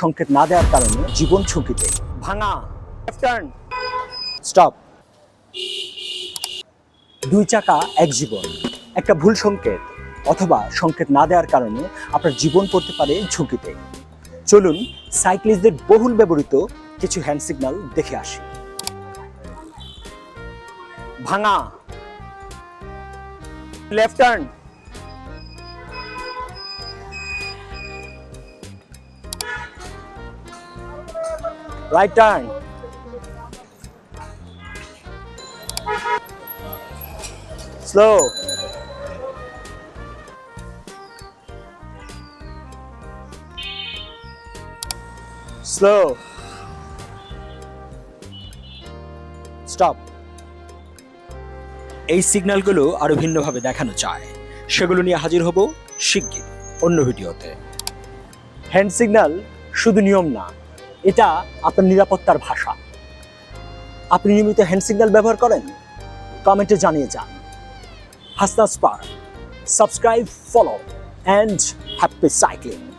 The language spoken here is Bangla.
সংকেত না দেওয়ার কারণে জীবন ঝুঁকিতে। ভাঙা। স্টপ দুই চাকা, এক জীবন। একটা ভুল সংকেত অথবা সংকেত না দেওয়ার কারণে আপনার জীবন পড়তে পারে ঝুঁকিতে। চলুন সাইক্লিস্টদের বহুল ব্যবহৃত কিছু হ্যান্ড সিগন্যাল দেখে আসি। ভাঙা। Left turn right turn slow slow stop এই সিগন্যালগুলো আরও ভিন্নভাবে দেখানো চায় সেগুলো নিয়ে হাজির হব শিগগির অন্য ভিডিওতে। হ্যান্ড সিগন্যাল শুধু নিয়ম না এটা আপনার নিরাপত্তার ভাষা। আপনি নিয়মিত হ্যান্ড সিগন্যাল ব্যবহার করেন কমেন্টে জানিয়ে যান। হাসনা spare subscribe follow and happy cycling